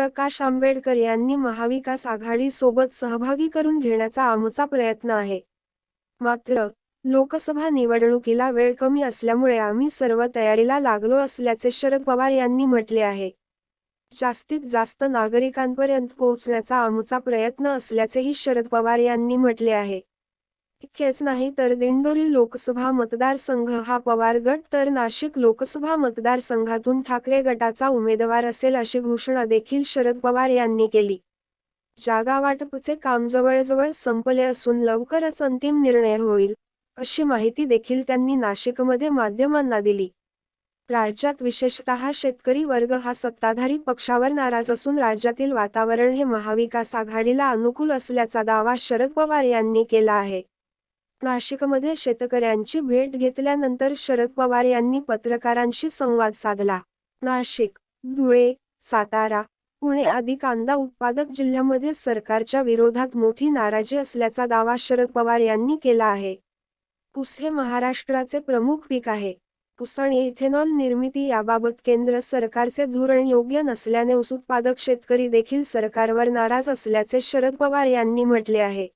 प्रकाश आंबेडकर यांनी महाविकास आघाडी सोबत सहभागी करून घेण्याचा आमचा प्रयत्न आहे. मात्र लोकसभा निवडणुकीला वेळ कमी असल्यामुळे आम्ही सर्व तयारीला लागलो असल्याचे शरद पवार यांनी म्हटले आहे. जास्तीत जास्त नागरिकांपर्यंत पोहोचण्याचा आमचा प्रयत्न असल्याचेही शरद पवार यांनी म्हटले आहे. इतकेच नाही तर दिंडोरी लोकसभा मतदारसंघ हा पवार गट तर नाशिक लोकसभा मतदारसंघातून ठाकरे गटाचा उमेदवार असेल अशी घोषणा देखील शरद पवार यांनी केली. जागा वाटपचे काम जवळजवळ संपले असून लवकरच अंतिम निर्णय होईल अशी माहिती देखील त्यांनी नाशिकमध्ये माध्यमांना दिली. राज्यात विशेषतः शेतकरी वर्ग हा सत्ताधारी पक्षावर नाराज असून राज्यातील वातावरण हे महाविकास आघाडीला अनुकूल असल्याचा दावा शरद पवार यांनी केला आहे. नाशिकमध्ये शेतकऱ्यांची भेट घेतल्यानंतर शरद पवार यांनी पत्रकारांशी संवाद साधला. नाशिक धुळे सातारा पुणे आदी कांदा उत्पादक जिल्ह्यामध्ये सरकारच्या विरोधात मोठी नाराजी असल्याचा दावा शरद पवार यांनी केला आहे. ऊस हे महाराष्ट्राचे प्रमुख पीक आहे. ऊस आणि इथेनॉल निर्मिती याबाबत केंद्र सरकारचे धोरण योग्य नसल्याने ऊस उत्पादक शेतकरी देखील सरकारवर नाराज असल्याचे शरद पवार यांनी म्हटले आहे.